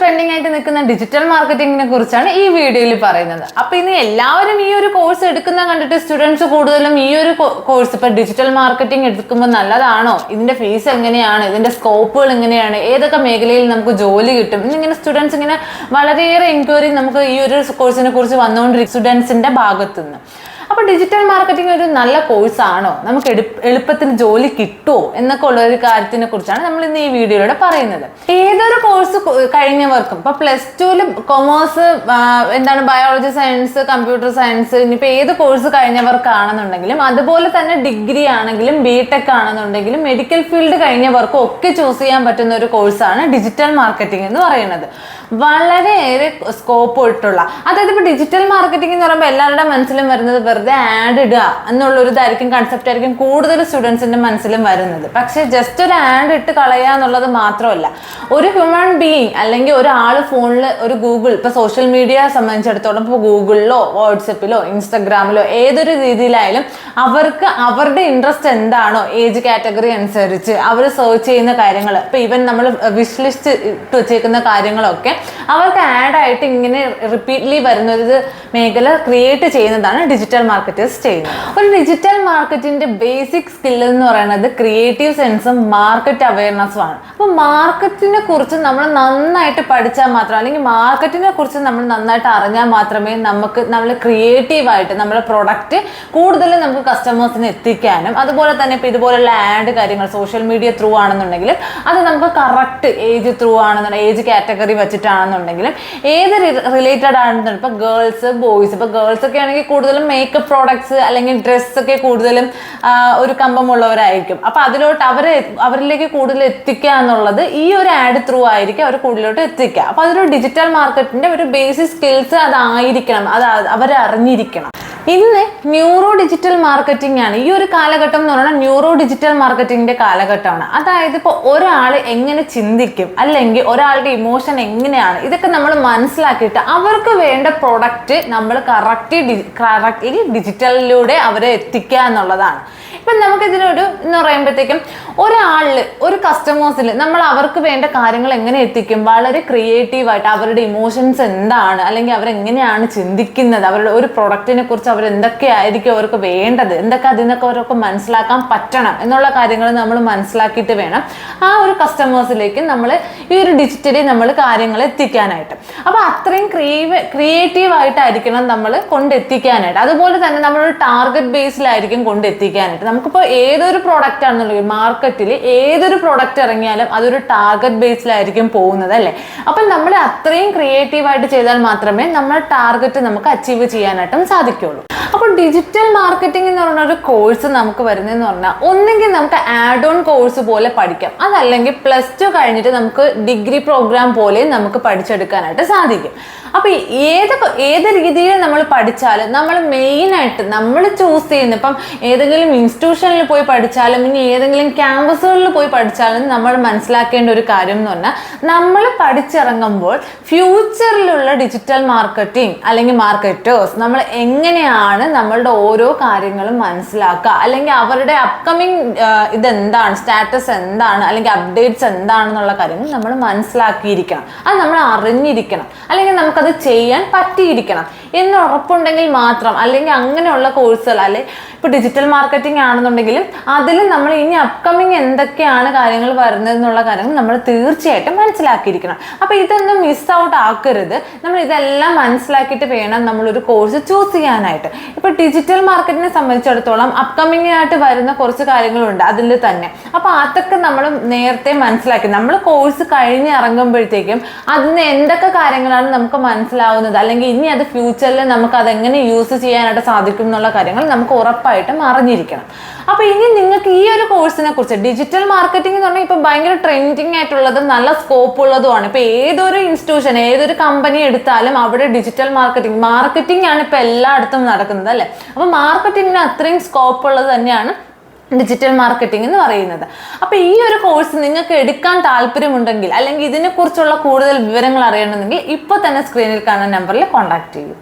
Trending ആയിട്ട് നിൽക്കുന്ന digital മാർക്കറ്റിംഗിനെ കുറിച്ചാണ് ഈ വീഡിയോയിൽ പറയുന്നത്. അപ്പൊ ഇനി എല്ലാവരും ഈ ഒരു കോഴ്സ് എടുക്കുന്ന കണ്ടിട്ട് സ്റ്റുഡൻസ് കൂടുതലും ഈ ഒരു കോഴ്സ് ഇപ്പൊ ഡിജിറ്റൽ മാർക്കറ്റിംഗ് എടുക്കുമ്പോൾ നല്ലതാണോ? ഇതിന്റെ ഫീസ് എങ്ങനെയാണ്? ഇതിന്റെ സ്കോപ്പുകൾ എങ്ങനെയാണ്? ഏതൊക്കെ മേഖലയിൽ നമുക്ക് ജോലി കിട്ടും? എന്നിങ്ങനെ സ്റ്റുഡൻസ് ഇങ്ങനെ വളരെയേറെ എൻക്വയറി നമുക്ക് ഈ ഒരു കോഴ്സിനെ കുറിച്ച് വന്നുകൊണ്ടിരിക്കും സ്റ്റുഡൻസിന്റെ ഭാഗത്തുനിന്ന്. അപ്പൊ ഡിജിറ്റൽ മാർക്കറ്റിംഗ് ഒരു നല്ല കോഴ്സ് ആണോ? നമുക്ക് എളുപ്പത്തിൽ ജോലി കിട്ടുമോ എന്നൊക്കെ ഉള്ള ഒരു കാര്യത്തിനെ കുറിച്ചാണ് നമ്മൾ ഇന്ന് ഈ വീഡിയോയിലൂടെ പറയുന്നത്. ഏതൊരു കോഴ്സ് കഴിഞ്ഞവർക്കും ഇപ്പൊ പ്ലസ് ടുവിൽ കൊമേഴ്സ് എന്താണ് ബയോളജി സയൻസ് കമ്പ്യൂട്ടർ സയൻസ് ഇനിയിപ്പോ ഏത് കോഴ്സ് കഴിഞ്ഞവർക്കാണെന്നുണ്ടെങ്കിലും അതുപോലെ തന്നെ ഡിഗ്രി ആണെങ്കിലും ബി ടെക് ആണെന്നുണ്ടെങ്കിലും മെഡിക്കൽ ഫീൽഡ് കഴിഞ്ഞവർക്കും ഒക്കെ ചൂസ് ചെയ്യാൻ പറ്റുന്ന ഒരു കോഴ്സാണ് ഡിജിറ്റൽ മാർക്കറ്റിംഗ് എന്ന് പറയുന്നത്. വളരെയേറെ സ്കോപ്പ് ഇട്ടുള്ള അതായത് ഇപ്പൊ ഡിജിറ്റൽ മാർക്കറ്റിംഗ് എന്ന് പറയുമ്പോൾ എല്ലാവരുടെ മനസ്സിലും വരുന്നത് വെറുതെ ആഡ് ഇടുക എന്നുള്ള ഒരു ഇതായിരിക്കും കൺസെപ്റ്റ് ആയിരിക്കും കൂടുതൽ സ്റ്റുഡൻസിന്റെ മനസ്സിലും വരുന്നത്. പക്ഷെ ജസ്റ്റ് ഒരു ആഡ് ഇട്ട് കളയുക എന്നുള്ളത് മാത്രമല്ല ഒരു ഹ്യൂമൻ ബീയിങ് അല്ലെങ്കിൽ ഒരാൾ ഫോണിൽ ഒരു ഗൂഗിൾ ഇപ്പൊ സോഷ്യൽ മീഡിയ സംബന്ധിച്ചിടത്തോളം ഇപ്പോൾ ഗൂഗിളിലോ വാട്സപ്പിലോ ഇൻസ്റ്റഗ്രാമിലോ ഏതൊരു രീതിയിലായാലും അവർക്ക് അവരുടെ ഇൻട്രസ്റ്റ് എന്താണോ ഏജ് കാറ്റഗറി അനുസരിച്ച് അവർ സെർച്ച് ചെയ്യുന്ന കാര്യങ്ങൾ ഇപ്പൊ ഈവൻ നമ്മൾ വിഷ് ലിസ്റ്റ് ഇട്ട് വെച്ചേക്കുന്ന കാര്യങ്ങളൊക്കെ അവർക്ക് ആഡ് ആയിട്ട് ഇങ്ങനെ റിപ്പീറ്റ്ലി വരുന്ന ഒരു മേഖല ക്രിയേറ്റ് ചെയ്യുന്നതാണ് ഡിജിറ്റൽ മാർക്കറ്റേഴ്സ് ചെയ്യുന്നത് ഒരു ഡിജിറ്റൽ മാർക്കറ്റിന്റെ ബേസിക് സ്കിൽ എന്ന് പറയുന്നത് ക്രിയേറ്റീവ് സെൻസും മാർക്കറ്റ് അവയർനെസ്സും ആണ്. അപ്പോൾ മാർക്കറ്റിനെ കുറിച്ച് നമ്മൾ നന്നായിട്ട് പഠിച്ചാൽ മാത്രം അല്ലെങ്കിൽ മാർക്കറ്റിനെ കുറിച്ച് നമ്മൾ നന്നായിട്ട് അറിഞ്ഞാൽ മാത്രമേ നമുക്ക് നമ്മൾ ക്രിയേറ്റീവായിട്ട് നമ്മുടെ പ്രൊഡക്റ്റ് കൂടുതൽ നമുക്ക് കസ്റ്റമേഴ്സിന് എത്തിക്കാനും അതുപോലെ തന്നെ ഇപ്പോൾ ഇതുപോലുള്ള ആഡ് കാര്യങ്ങൾ സോഷ്യൽ മീഡിയ ത്രൂ ആണെന്നുണ്ടെങ്കിൽ അത് നമുക്ക് കറക്റ്റ് ഏജ് ത്രൂ ആണെന്നുണ്ടെങ്കിൽ ഏജ് കാറ്റഗറി വെച്ചിട്ടാണെന്നുണ്ടെങ്കിലും ഏത് റിലേറ്റഡ് ആണെന്നുണ്ടെങ്കിൽ ഇപ്പോൾ ഗേൾസ് ബോയ്സ് ഇപ്പോൾ ഗേൾസ് ഒക്കെ ആണെങ്കിൽ കൂടുതലും മേക്കപ്പ് പ്രോഡക്ട്സ് അല്ലെങ്കിൽ ഡ്രസ്സ് ഒക്കെ കൂടുതലും ഒരു കമ്പമുള്ളവരായിരിക്കും. അപ്പോൾ അതിലോട്ട് അവരെ അവരിലേക്ക് കൂടുതൽ എത്തിക്കുക എന്നുള്ളത് ഈ ഒരു ആഡ് ത്രൂ ആയിരിക്കും അവർ കൂടുതലോട്ട് എത്തിക്കുക. അപ്പോൾ അതൊരു ഡിജിറ്റൽ മാർക്കറ്റിന്റെ ഒരു ബേസിക് സ്കിൽസ് അതായിരിക്കണം അത് അവർ അറിഞ്ഞിരിക്കണം ഇന്ന് ന്യൂറോ ഡിജിറ്റൽ മാർക്കറ്റിംഗ് ആണ്. ഈ ഒരു കാലഘട്ടം എന്ന് പറയുന്നത് ന്യൂറോ ഡിജിറ്റൽ മാർക്കറ്റിംഗിന്റെ കാലഘട്ടമാണ്. അതായത് ഇപ്പോൾ ഒരാൾ എങ്ങനെ ചിന്തിക്കും അല്ലെങ്കിൽ ഒരാളുടെ ഇമോഷൻ എങ്ങനെയാണ് ഇതൊക്കെ നമ്മൾ മനസ്സിലാക്കിയിട്ട് അവർക്ക് വേണ്ട പ്രൊഡക്റ്റ് നമ്മൾ കറക്റ്റ് കറക്റ്റ് ഡിജിറ്റലിലൂടെ അവരെ എത്തിക്കുക എന്നുള്ളതാണ്. ഇപ്പം നമുക്കിതിനൊരു എന്ന് പറയുമ്പോഴത്തേക്കും ഒരാളിൽ ഒരു കസ്റ്റമേഴ്സിൽ നമ്മൾ അവർക്ക് വേണ്ട കാര്യങ്ങൾ എങ്ങനെ എത്തിക്കും? വളരെ ക്രിയേറ്റീവായിട്ട് അവരുടെ ഇമോഷൻസ് എന്താണ് അല്ലെങ്കിൽ അവരെങ്ങനെയാണ് ചിന്തിക്കുന്നത്? അവരുടെ ഒരു പ്രൊഡക്റ്റിനെ കുറിച്ച് അവർ എന്തൊക്കെയായിരിക്കും അവർക്ക് വേണ്ടത്? എന്തൊക്കെ അതിൽ നിന്നൊക്കെ അവർക്ക് മനസ്സിലാക്കാൻ പറ്റണം എന്നുള്ള കാര്യങ്ങൾ നമ്മൾ മനസ്സിലാക്കിയിട്ട് വേണം ആ ഒരു കസ്റ്റമേഴ്സിലേക്ക് നമ്മൾ ഈ ഒരു ഡിജിറ്റലി നമ്മൾ കാര്യങ്ങൾ എത്തിക്കാനായിട്ട്. അപ്പോൾ അത്രയും ക്രിയേവ് ക്രിയേറ്റീവായിട്ടായിരിക്കണം നമ്മൾ കൊണ്ടെത്തിക്കാനായിട്ട്. അതുപോലെ തന്നെ നമ്മളൊരു ടാർഗറ്റ് ബേസിലായിരിക്കും കൊണ്ടെത്തിക്കാനായിട്ട്. നമുക്കിപ്പോൾ ഏതൊരു പ്രോഡക്റ്റ് ആണെന്നുണ്ടെങ്കിൽ മാർക്കറ്റിൽ ഏതൊരു പ്രോഡക്റ്റ് ഇറങ്ങിയാലും അതൊരു ടാർഗറ്റ് ബേസിലായിരിക്കും പോകുന്നത് അല്ലേ? അപ്പം നമ്മൾ അത്രയും ക്രിയേറ്റീവായിട്ട് ചെയ്താൽ മാത്രമേ നമ്മുടെ ടാർഗറ്റ് നമുക്ക് അച്ചീവ് ചെയ്യാനായിട്ടും സാധിക്കുള്ളൂ. ഡിജിറ്റൽ മാർക്കറ്റിംഗ് എന്ന് പറഞ്ഞ ഒരു കോഴ്സ് നമുക്ക് വരുന്നതെന്ന് പറഞ്ഞാൽ ഒന്നെങ്കിൽ നമുക്ക് ആഡ് ഓൺ കോഴ്സ് പോലെ പഠിക്കാം. അതല്ലെങ്കിൽ പ്ലസ് ടു കഴിഞ്ഞിട്ട് നമുക്ക് ഡിഗ്രി പ്രോഗ്രാം പോലെ നമുക്ക് പഠിച്ചെടുക്കാനായിട്ട് സാധിക്കും. അപ്പോൾ ഏത് ഏത് രീതിയിൽ നമ്മൾ പഠിച്ചാലും നമ്മൾ മെയിനായിട്ട് നമ്മൾ ചൂസ് ചെയ്യുന്ന ഇപ്പം ഏതെങ്കിലും ഇൻസ്റ്റിറ്റ്യൂഷനിൽ പോയി പഠിച്ചാലും ഇനി ഏതെങ്കിലും ക്യാമ്പസുകളിൽ പോയി പഠിച്ചാലും നമ്മൾ മനസ്സിലാക്കേണ്ട ഒരു കാര്യം എന്ന് പറഞ്ഞാൽ നമ്മൾ പഠിച്ചിറങ്ങുമ്പോൾ ഫ്യൂച്ചറിലുള്ള ഡിജിറ്റൽ മാർക്കറ്റിംഗ് അല്ലെങ്കിൽ മാർക്കറ്റേഴ്സ് നമ്മൾ എങ്ങനെയാണ് നമ്മളുടെ ഓരോ കാര്യങ്ങളും മനസ്സിലാക്കുക. അല്ലെങ്കിൽ അവരുടെ അപ്കമിങ് ഇതെന്താണ് സ്റ്റാറ്റസ് എന്താണ് അല്ലെങ്കിൽ അപ്ഡേറ്റ്സ് എന്താണെന്നുള്ള കാര്യങ്ങൾ നമ്മൾ മനസ്സിലാക്കിയിരിക്കണം. അത് നമ്മൾ അറിഞ്ഞിരിക്കണം. അല്ലെങ്കിൽ നമുക്കത് ചെയ്യാൻ പറ്റിയിരിക്കണം. എന്ന് ഉറപ്പുണ്ടെങ്കിൽ മാത്രം അല്ലെങ്കിൽ അങ്ങനെയുള്ള കോഴ്സുകൾ അല്ലെങ്കിൽ ഇപ്പോൾ ഡിജിറ്റൽ മാർക്കറ്റിംഗ് ആണെന്നുണ്ടെങ്കിലും അതിൽ നമ്മൾ ഇനി അപ്കമിങ് എന്തൊക്കെയാണ് കാര്യങ്ങൾ വരുന്നത് എന്നുള്ള കാര്യങ്ങൾ നമ്മൾ തീർച്ചയായിട്ടും മനസ്സിലാക്കിയിരിക്കണം. അപ്പോൾ ഇതൊന്നും മിസ് ഔട്ട് ആക്കരുത്. നമ്മൾ ഇതെല്ലാം മനസ്സിലാക്കിയിട്ട് വേണം നമ്മളൊരു കോഴ്സ് ചൂസ് ചെയ്യാനായിട്ട്. ഇപ്പോൾ ഡിജിറ്റൽ മാർക്കറ്റിനെ സംബന്ധിച്ചിടത്തോളം അപ്കമിങ് ആയിട്ട് വരുന്ന കുറച്ച് കാര്യങ്ങളുണ്ട് അതിൽ തന്നെ. അപ്പൊ അതൊക്കെ നമ്മൾ നേരത്തെ മനസ്സിലാക്കി. നമ്മൾ കോഴ്സ് കഴിഞ്ഞ് ഇറങ്ങുമ്പോഴത്തേക്കും അതിന് എന്തൊക്കെ കാര്യങ്ങളാണ് നമുക്ക് മനസ്സിലാവുന്നത്? അല്ലെങ്കിൽ ഇനി അത് ഫ്യൂച്ചറിൽ നമുക്ക് അതെങ്ങനെ യൂസ് ചെയ്യാനായിട്ട് സാധിക്കും എന്നുള്ള കാര്യങ്ങൾ നമുക്ക് ഉറപ്പായിട്ടും അറിഞ്ഞിരിക്കണം. അപ്പൊ ഇനി നിങ്ങൾക്ക് ഈ ഒരു കോഴ്സിനെ കുറിച്ച് ഡിജിറ്റൽ മാർക്കറ്റിംഗ് എന്ന് പറഞ്ഞാൽ ഇപ്പൊ ഭയങ്കര ട്രെൻഡിങ് ആയിട്ടുള്ളതും നല്ല സ്കോപ്പ് ഉള്ളതുമാണ്. ഇപ്പൊ ഏതൊരു ഇൻസ്റ്റിറ്റ്യൂഷൻ ഏതൊരു കമ്പനി എടുത്താലും അവിടെ ഡിജിറ്റൽ മാർക്കറ്റിംഗ് മാർക്കറ്റിംഗ് ആണ് ഇപ്പൊ എല്ലായിടത്തും നടക്കുന്നത്. അല്ലേ? അപ്പോൾ മാർക്കറ്റിംഗിന് അത്രയും സ്കോപ്പ് ഉള്ളത് തന്നെയാണ് ഡിജിറ്റൽ മാർക്കറ്റിംഗ് എന്ന് പറയുന്നത്. അപ്പോൾ ഈ ഒരു കോഴ്സ് നിങ്ങൾക്ക് എടുക്കാൻ താല്പര്യമുണ്ടെങ്കിൽ അല്ലെങ്കിൽ ഇതിനെക്കുറിച്ചുള്ള കൂടുതൽ വിവരങ്ങൾ അറിയണമെങ്കിൽ ഇപ്പോൾ തന്നെ സ്ക്രീനിൽ കാണുന്ന നമ്പറിൽ കോൺടാക്ട് ചെയ്യൂ.